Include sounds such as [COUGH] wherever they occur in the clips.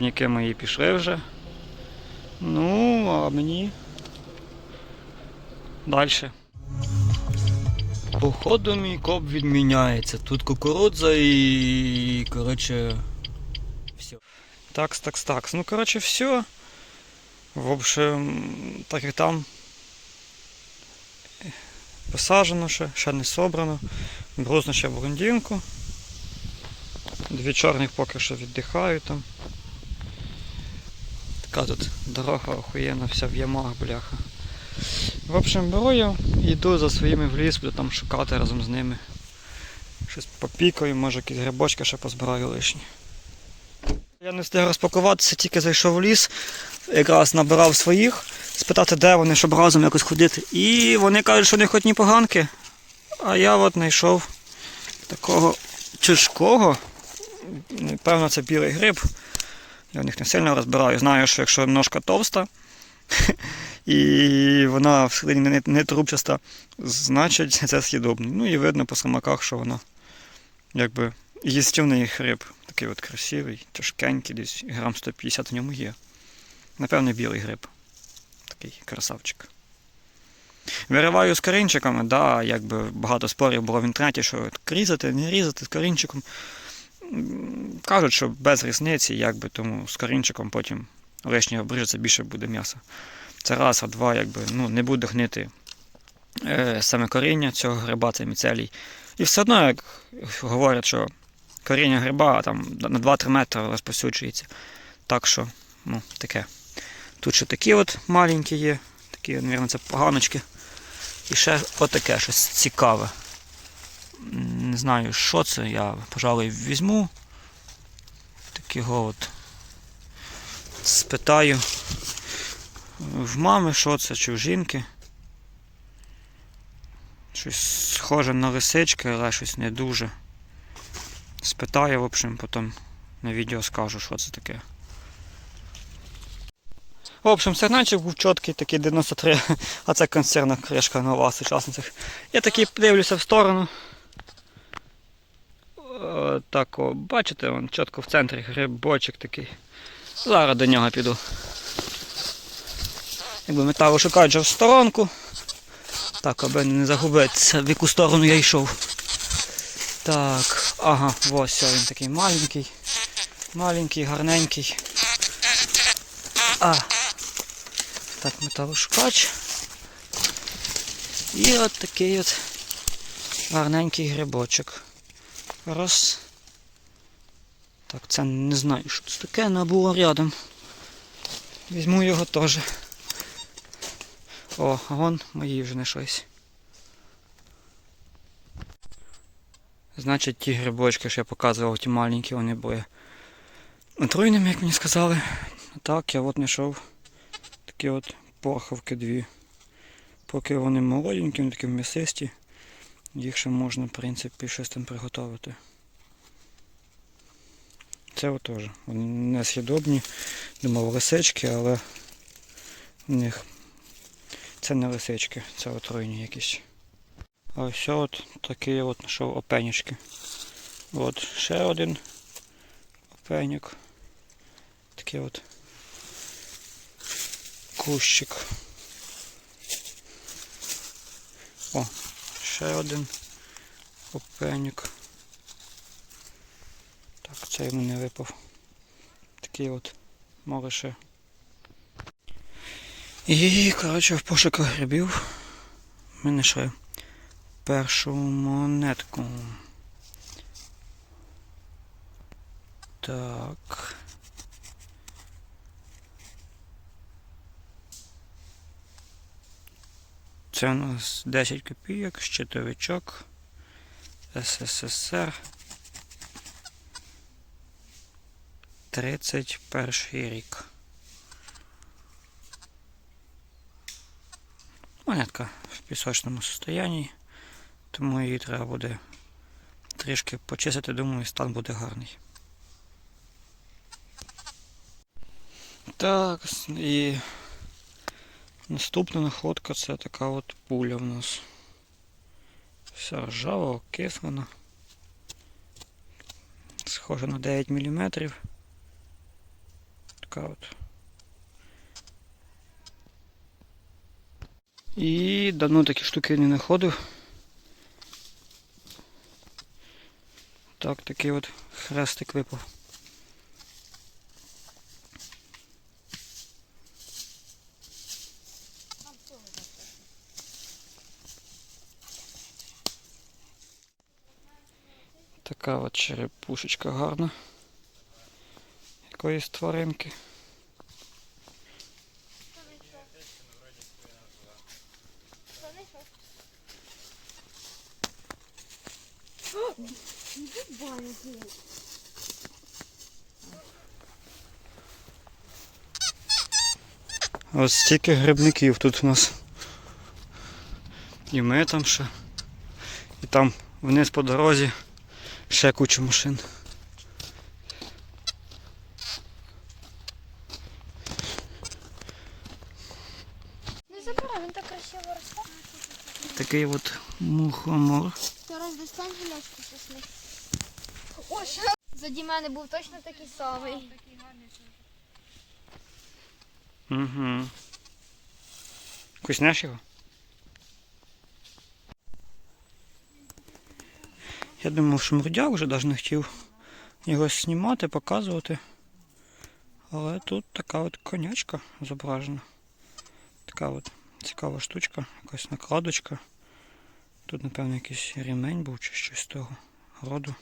Виробники мої пішли вже. Ну, а мені далі. Походу мій коп відміняється. Тут кукурудза і. коротше. Все. Такс, такс, такс. Ну, коротше, все. В общем, так як там посаджено ще, ще не собрано. Брузно ще бурундінку. Дві чорних поки що віддихають там. Така тут дорога охуєнна, вся в ямах, бляха. В общем, беру я йду за своїми в ліс, буду там шукати разом з ними. Щось попікаю, може якісь грибочки ще позбираю лишні. Я не встиг розпакуватися, тільки зайшов в ліс, якраз набирав своїх, спитати, де вони, щоб разом якось ходити. І вони кажуть, що не хоч ні поганки. А я от знайшов такого чужкого. Певно, це білий гриб. Я в них не сильно розбираю. Знаю, що якщо ножка товста [LAUGHS] і вона всередині не, не трубчаста, значить це з'їдобний. Ну і видно по самаках, що вона якби їстівний гриб. Такий от красивий, тяжкенький, десь грам 150 в ньому є. Напевне, білий гриб. Такий красавчик. Вириваю з корінчиками, да, якби багато спорів було в інтернеті, що різати, не різати з корінчиком. Кажуть, що без різниці, якби тому з корінчиком потім лишнього обрижеться, більше буде м'яса. Це раз, а два, якби, ну, не буде гнити е, саме коріння цього гриба, це міцелій. І все одно, як говорять, що коріння гриба там на 2-3 метри розповсюджується. Так що, ну, таке. Тут ще такі от маленькі є, такі, мабуть, це поганочки. І ще отаке щось цікаве. Не знаю, що це, я, пожалуй, візьму. Такого от спитаю в мами, що це, чи в жінки. Щось схоже на лисички, але щось не дуже. Спитаю, в общем, потім на відео скажу, що це таке. В общем, сигнальчик був чіткий, такий 93, а це консервна кришка нова сучасницях. Я такий дивлюся в сторону. Так, о, бачите, вон чітко в центрі грибочок такий. Зараз до нього піду. Якби металу шукають в сторонку. Так, аби не загубитися, в яку сторону я йшов. Так, ага, ось він такий маленький. Маленький, гарненький. А. Так, металошукач. І от такий от гарненький грибочок. Раз. Так, це не знаю, що це таке, але було рядом. Візьму його теж. О, а вон мої вже щось. Значить, ті грибочки, що я показував, ті маленькі, вони були отруйними, як мені сказали. А так, я от знайшов такі от порхавки дві. Поки вони молоденькі, вони такі м'ясисті, їх ще можна, в принципі, щось там приготувати. Це теж. Вони не з'їдобні, думав лисички, але в них це не лисички, це отруйні якісь. А ось от такий от знайшов опенючки. От ще один опеньок. Такий от кущик. О, ще один опеньок. Так, це йому не випав. Такий от, може. І, коротше, в пошуках грибів ми знайшли першу монетку. Так. Це у нас 10 копійок, щитовичок, СССР. 31 рік. Монетка в пісочному состоянні, тому її треба буде трішки почистити, думаю, стан буде гарний. Так, і наступна находка це така от пуля в нас. Вся ржава, окислена. Схожа на 9 мм. Така от. І давно такі штуки не знаходив. Так, такий от хрестик випав. Така от черепушечка гарна. Якоїсь тваринки. Ось стільки грибників тут у нас. І ми там ще. І там вниз по дорозі ще куча машин. Не забирай, він так красиво росте. Такий от мухомор. Зараз достань гілячку сосни. О, ще. Заді мене був точно такий самий. Угу. Вкусняш його? Я думав, що мордяк вже навіть не хотів його знімати, показувати. Але тут така от конячка зображена. Така от цікава штучка, якась накладочка. Тут, напевно, якийсь рівень був чи щось з того роду.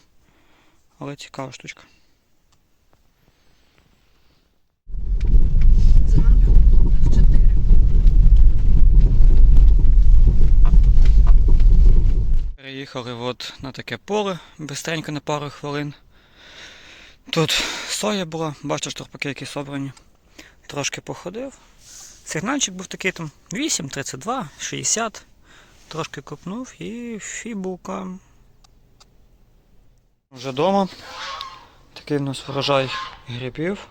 Але цікава штучка. Переїхали от на таке поле, бистренько на пару хвилин. Тут соя була, бачите, штурпаки які собрані. Трошки походив. Сигнальчик був такий там 8, 32, 60. Трошки копнув і фібулка. Вже вдома. Такий у нас врожай грибів.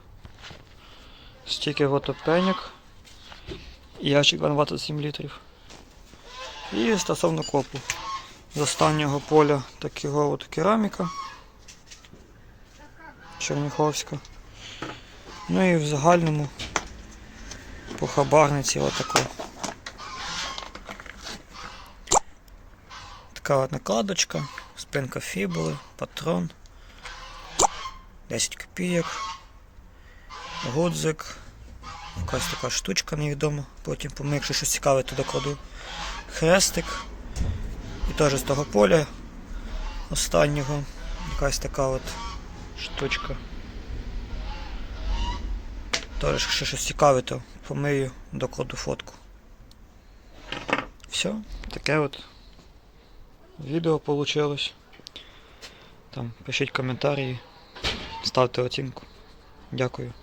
Стільки от опеньок. І ящик 27 літрів. І стосовно копу з останнього поля такого от кераміка Черніховська. Ну і в загальному по хабарниці отако. Така от накладочка, спинка фібули, патрон, 10 копійок, гудзик, якась така штучка невідома, потім помив, якщо щось цікаве, туди кладу. Хрестик. І теж з того поля останнього якась така от штучка. Теж, якщо щось цікаве, то помию, докладу фотку. Все, таке от відео вийшло. Там пишіть коментарі, ставте оцінку. Дякую.